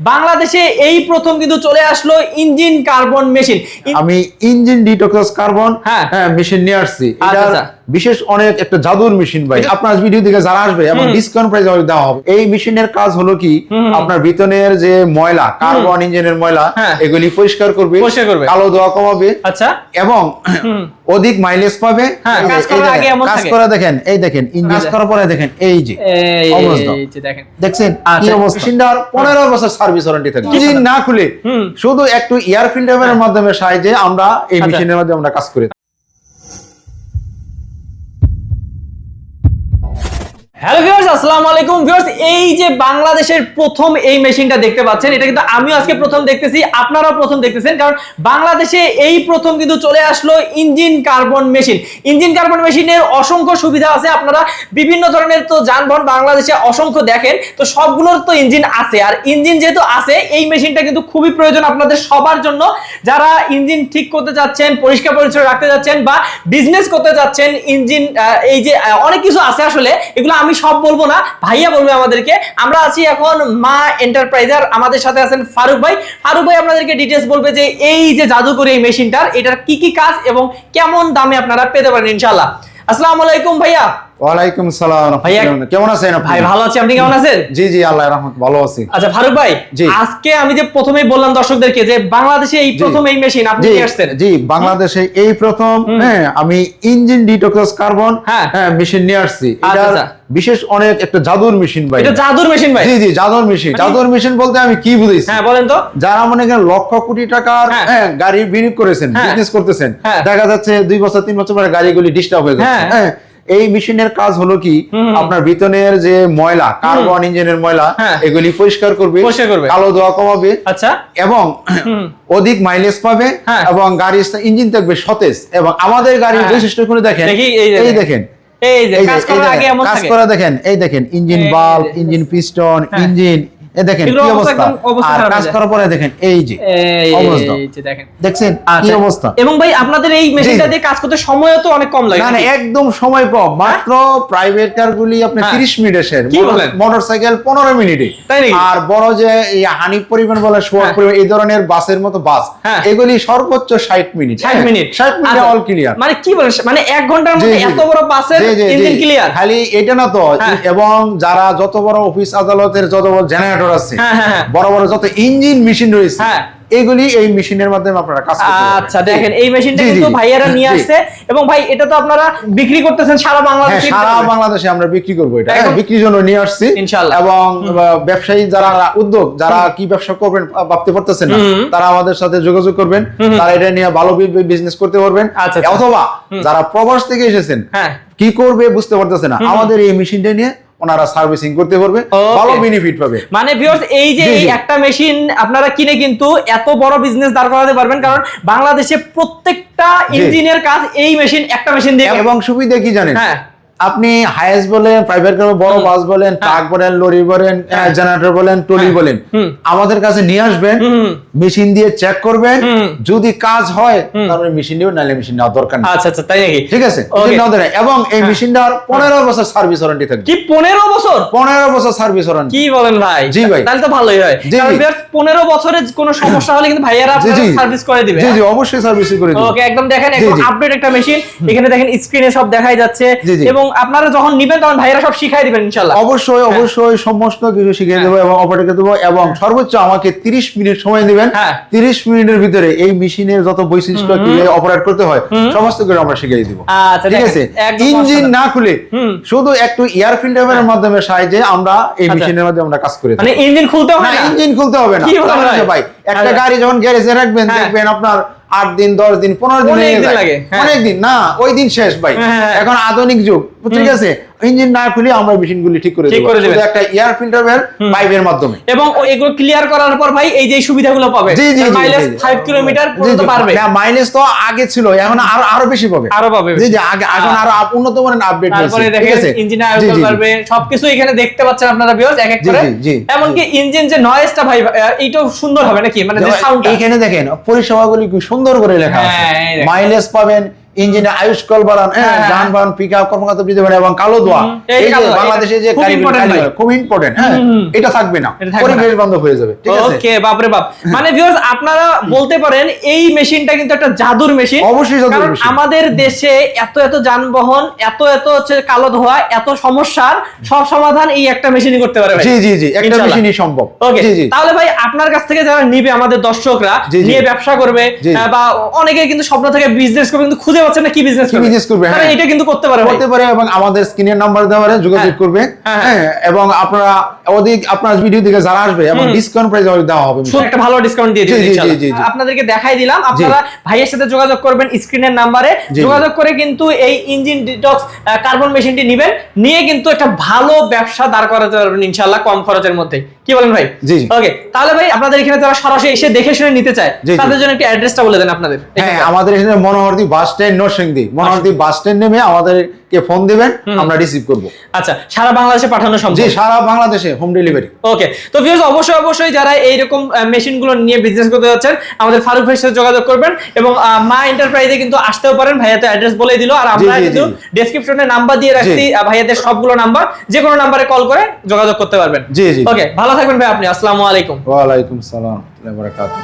বাংলাদেশে এই প্রথম কিন্তু চলে আসলো ইঞ্জিন কার্বন মেশিন আমি ইঞ্জিন ডিটক্স কার্বন হ্যাঁ। হ্যাঁ মেশিন নিয়ে আসছি আচ্ছা। বিশেষ অনেক একটা জাদুর মেশিন ভাই। আপনার ভিডিও দিকে যারা আসবে এবং ডিসকাউন্ট প্রাইস দেওয়া হবে। এই মেশিনের কাজ হলো কি আপনার ভিতরের যে ময়লা কার্বন ইঞ্জিনের ময়লা হ্যাঁ। এগুলি পরিষ্কার করবে পরিষ্কার করবে। কালো ধোয়া কমাবে আচ্ছা। এবং অধিক মাইলেজ পাবে। হ্যাঁ, কাজ করার দেখেন, আগে এমন কাজ করা দেখেন এই দেখেন ইঞ্জিন। করার পরে দেখেন এই যে এই যে দেখেন। দেখছেন আচ্ছা। মেশিনটার পনেরো বছর সার্ভিস ওয়ারেন্টি থাকে। ইঞ্জিন না খুলে শুধু একটু এয়ার ফিল্টারের মাধ্যমে সাহায্যে আমরা এই আচ্ছা। মেশিনের মাধ্যমে আমরা কাজ করি হ্যালো ভিউয়ার্স আসসালামু আলাইকুম ভিউয়ার্স এই যে বাংলাদেশের প্রথম এই মেশিনটা দেখতে পাচ্ছেন, এটা কিন্তু আমিও আজকে প্রথম দেখতেছি, আপনারাও প্রথম দেখতেছেন, কারণ বাংলাদেশে এই প্রথম কিন্তু চলে আসলো engine carbon machine. Engine carbon মেশিনের অসংখ্য সুবিধা আছে, আপনারা বিভিন্ন ধরনের তো যানবাহন বাংলাদেশে অসংখ্য দেখেন, তো সবগুলোর তো ইঞ্জিন আছে। আর ইঞ্জিন যেহেতু আছে, এই মেশিনটা কিন্তু খুবই প্রয়োজন আপনাদের সবার জন্য। যারা ইঞ্জিন ঠিক করতে যাচ্ছেন পরিষ্কার পরিচ্ছন্ন রাখতে যাচ্ছেন বা বিজনেস করতে যাচ্ছেন ইঞ্জিন এই যে অনেক কিছু আছে আসলে, এগুলো আমি সব বলব না, ভাইয়া বলবে আমাদেরকে। আমরা আছি এখন মা এন্টারপ্রাইজার, আমাদের সাথে আছেন ফারুক ভাই। ফারুক ভাই আপনাদেরকে ডিটেলস বলবে যে এই যে জাদুকরি এই মেশিনটার, এটার কি কি কাজ এবং কেমন দামে আপনারা পেতে পারেন ইনশাল্লাহ আসসালামু আলাইকুম ভাইয়া। ওয়ালাইকুম সালাম। কেমন আছেন ভাই ভালো আছি। আপনি কেমন আছেন? জি জি আল্লাহ রহমত ভালো আছি। আচ্ছা ফারুক ভাই আজকে আমি যে প্রথমেই বললাম দর্শকদেরকে যে বাংলাদেশে এই প্রথম এই মেশিন আপনি নিয়ে আসছেন? জি বাংলাদেশে এই প্রথম হ্যাঁ আমি ইঞ্জিন ডিটক্স কার্বন হ্যাঁ। হ্যাঁ মেশিন নিয়ে আসছি। আচ্ছা, এটা আচ্ছা। বিশেষ অনেক একটা জাদুর মেশিন ভাই। এটা জাদুর মেশিন ভাই? জি জি জাদুর মেশিন। জাদুর মেশিন বলতে আমি কি বুঝেছি হ্যাঁ বলেন তো। যারা মনে করেন লক্ষ কোটি টাকার হ্যাঁ। গাড়ি বিনিয়োগ করেছেন। বিজনেস করতেছেন। দেখা যাচ্ছে দুই বছর তিন বছর পরে গাড়িগুলি ডিস্টার্ব হয়ে যাচ্ছে। হ্যাঁ। এই মেশিনের কাজ হলো কি আপনার ভিতরের যে ময়লা কার্বন ইঞ্জিনের ময়লা হ্যাঁ। এগুলি পরিষ্কার করবে। কালো ধোয়া কমাবে আচ্ছা এবং অধিক মাইলেজ পাবে হ্যাঁ। এবং গাড়ির ইঞ্জিন থাকবে সতেজ এবং আমাদের গাড়ির হ্যাঁ। বৈশিষ্ট্য করে দেখেন এই দেখেন। এই যে কাজ এই আগে এমন কাজ করা দেখেন এই দেখেন ইঞ্জিন বাল্ব ইঞ্জিন পিস্টন। ইঞ্জিন এ দেখেন কি অবস্থা অবস্থা? একদম অবস্থা আর কাজ করার পরে দেখেন এই যে অবস্থা। দেখেন। দেখছেন? কি আচ্ছা। অবস্থা? এবং ভাই আপনাদের এই মেশিনটা দিয়ে কাজ করতে সময়ও তো অনেক কম লাগে না না একদম সময় কম। মাত্র প্রাইভেট কার আপনি হ্যাঁ। 30 মিনিট এসে মোটরসাইকেল 15 মিনিটে। আর বড় যে এই হানিফ পরিবহন বলে সোয়ার হ্যাঁ। এই ধরনের বাসের মতো বাস হ্যাঁ। এগুলি সর্বোচ্চ 60 মিনিট। 60 মিনিট? 60 মিনিটে। অল ক্লিয়ার মানে কি বলেন? মানে এক ঘণ্টার মধ্যে এত বড় বাসের। ইঞ্জিন ক্লিয়ার খালি এটা না তো হ্যাঁ। এবং যারা যত বড় অফিস আদালতের যত বড় জেনারেটর আছে। হ্যাঁ, হ্যাঁ, হ্যাঁ। বড় বড় যত ইঞ্জিন মেশিন রয়েছে হ্যাঁ। এগুলি এই মেশিনের মাধ্যমে আপনারা কাজ করতে। আচ্ছা দেখেন এই মেশিনটা কিন্তু ভাইয়ারা নিয়ে আসছে। এবং ভাই এটা তো আপনারা বিক্রি করতেছেন সারা বাংলাদেশে সারা বাংলাদেশে আমরা বিক্রি করব এটা। বিক্রির জন্য নিয়ে আসছি। ইনশাআল্লাহ। এবং ব্যবসায়ী যারা উদ্যোগ যারা কি ব্যবসা করবেন ভাবতে পারতেছেন না তারা আমাদের সাথে যোগাযোগ করবেন। তারা এটা নিয়ে ভালো বিজনেস করতে পারবেন। আচ্ছা, আচ্ছা। অথবা যারা প্রবাস থেকে এসেছেন হ্যাঁ। কি করবে বুঝতে পারতেছে না। আমাদের এই মেশিনটা নিয়ে ওনারা সার্ভিসিং করতে পারবে ভালো বেনিফিট পাবে। মানে ভিউয়ার্স এই যে এই একটা মেশিন আপনারা কিনে কিন্তু এত বড় বিজনেস দাঁড় করাতে পারবেন কারণ বাংলাদেশে প্রত্যেকটা ইঞ্জিনিয়ার ইঞ্জিনের কাজ এই মেশিন একটা মেশিন দিয়ে এবং সুবিধা কি জানেন? হ্যাঁ। আপনি হাইস বলেন প্রাইভেট কার বড় বাস বলেন ট্রাক বলেন লরি বলেন হ্যাঁ। জেনারেটর বলেন টলি বলেন আমাদের কাছে নিয়ে আসবেন মেশিন দিয়ে চেক করবেন যদি কাজ হয় তাহলে মেশিন নিও নাহলে মেশিন নেওয়ার দরকার নেই। আচ্ছা আচ্ছা তাই নাকি? ঠিক আছে? নেওয়া এবং এই হ্যাঁ। মেশিনটার পনেরো বছর সার্ভিস ওয়ারেন্টি থাকবে। কি পনেরো বছর? পনেরো বছর সার্ভিস ওয়ারেন্টি কি বলেন ভাই? জি ভাই। তাহলে তো ভালোই হয়। কারণ জি। viewers, পনেরো বছরের কোনো সমস্যা হলে কিন্তু ভাইয়ারা জি সার্ভিস করে দিবে। জি জি অবশ্যই সার্ভিস করে দিবে। ওকে একদম দেখেন একদম আপডেট একটা মেশিন এখানে দেখেন স্ক্রিনে সব দেখাই যাচ্ছে। এবং আপনারা যখন নিবেন তখন ভাইয়ারা সব শিখাই দিবেন ইনশাআল্লাহ অবশ্যই অবশ্যই সমস্ত কিছু শিখিয়ে দেবো এবং অপারেটর দেবো এবং সর্বোচ্চ আমাকে 30 মিনিট সময় দিবেন হ্যাঁ। 30 মিনিটের ভিতরে এই মেশিনের যত বৈশিষ্ট্য কীভাবে অপারেট করতে হয় সমস্ত কিছু আমরা শিখিয়ে দিব আচ্ছা, ঠিক আছে ইঞ্জিন না খুলে শুধু একটু এয়ার ফিল্টারের মাধ্যমে সাহায্যে আমরা এই আচ্ছা। মেশিনের মাধ্যমে আমরা কাজ করে। মানে ইঞ্জিন খুলতে হবে না ইঞ্জিন খুলতে হবে না ভাই? একটা আচ্ছা। গাড়ি যখন গ্যারেজে রাখবেন হ্যাঁ। দেখবেন আপনার আট দিন দশ দিন পনেরো দিন লেগে হ্যাঁ। অনেক দিন। না ওই দিন শেষ ভাই। হ্যাঁ, হ্যাঁ। এখন আধুনিক যুগ ঠিক আছে ইঞ্জিন না খুলে আমরা মেশিন গুলি ঠিক করে ঠিক দেবো। করে একটা এয়ার ফিল্টারের পাইপের মাধ্যমে। এবং এগুলো ক্লিয়ার করার পর ভাই এই যে সুবিধাগুলো পাবে। জি জি জি, মাইলেজ জি, জি। 5 কিলোমিটার পর্যন্ত পারবে না মাইলেজ তো আগে ছিল এখন আরও আরও বেশি পাবে। আরও পাবে জি জি আগে এখন আরও উন্নত মানের আপডেট হয়েছে তারপরে দেখেন ইঞ্জিন জি। পারবে সবকিছু এখানে দেখতে পাচ্ছেন আপনারা ভিউয়ার্স এক এক করে। জি। এমনকি ইঞ্জিন যে নয়েজটা ভাই এইটাও সুন্দর হবে নাকি? মানে যে যেমন সাউন্ডটা এইখানে দেখেন পরিষেবাগুলি কি সুন্দর করে লেখা আছে। হ্যাঁ, এই মাইলেজ পাবেন ইঞ্জিনে আয়ুষ্কাল বাড়ান হ্যাঁ হ্যাঁ, হ্যাঁ। যানবাহন পিক আপ কর্মকর্তা বৃদ্ধি এবং কালো ধোয়া এই যে বাংলাদেশে যে খুব ইম্পর্টেন্ট হ্যাঁ। এটা থাকবে না পরিবেশ বান্ধব হয়ে যাবে ঠিক আছে ওকে বাপরে বাপ মানে ভিউয়ার্স আপনারা বলতে পারেন এই মেশিনটা কিন্তু একটা জাদুর মেশিন অবশ্যই জাদুর machine। আমাদের দেশে এত এত যানবাহন এত এত হচ্ছে কালো ধোয়া এত সমস্যার সব সমাধান এই একটা মেশিনই করতে পারে ভাই জি জি জি একটা। মেশিনই সম্ভব ওকে জি জি তাহলে ভাই আপনার কাছ থেকে যারা নিবে আমাদের দর্শকরা। নিয়ে ব্যবসা করবে বা অনেকে কিন্তু স্বপ্ন থেকে বিজনেস করবে কিন্তু খুঁজে পাচ্ছে না কি বিজনেস কি business করবে, হ্যাঁ। এটা কিন্তু করতে পারে করতে পারে এবং আমাদের স্ক্রিনের নাম্বার দেওয়ারে যোগাযোগ হ্যাঁ। করবে। হ্যাঁ, হ্যাঁ। এবং আপনারা অধিক আপনার ভিডিও যারা আসবে এবং ডিসকাউন্ট প্রাইস দেওয়া হবে। একটা ভালো ডিসকাউন্ট দিয়ে জি, ইনশাআল্লাহ। আপনাদেরকে দেখাই দিলাম। আপনারা ভাইয়ের সাথে যোগাযোগ করবেন স্ক্রিনের নাম্বারে যোগাযোগ করে কিন্তু এই ইঞ্জিন ডিটক্স কার্বন মেশিনটি নেবেন। নিয়ে কিন্তু একটা ভালো ব্যবসা দাঁড় করাতে পারবেন ইনশাআল্লাহ কম খরচের মধ্যে কি বলেন ভাই? জি। ওকে তাহলে ভাই আপনাদের এখানে যারা সরাসরি এসে দেখে শুনে নিতে চায়। তাদের জন্য একটু অ্যাড্রেসটা বলে দেন আপনাদের। হ্যাঁ আমাদের এখানে Monohardi bus stand Narsingdi. Monohardi bus stand নেমে আমাদেরকে ফোন দিবেন আমরা রিসিভ করব। আচ্ছা সারা বাংলাদেশে পাঠানো সম্ভব? জি সারা বাংলাদেশে হোম ডেলিভারি ওকে তো ভিউয়ার্স অবশ্যই অবশ্যই যারা এইরকম মেশিনগুলো নিয়ে বিজনেস করতে যাচ্ছেন আমাদের ফারুক ভাইয়ের সাথে যোগাযোগ করবেন এবং মা এন্টারপ্রাইজে কিন্তু আসতেও পারেন ভাইয়া তো অ্যাড্রেস বলে দিল আর আমরা কিন্তু ডেসক্রিপশনে নাম্বার দিয়ে রাখছি ভাইয়াদের সবগুলো নাম্বার যে কোনো নাম্বারে কল করে যোগাযোগ করতে পারবেন। জি, জি। ওকে ভালো থাকবেন ভাই আপনি আসসালামু আলাইকুম। ওয়ালাইকুম সালাম বারাকাতুহু।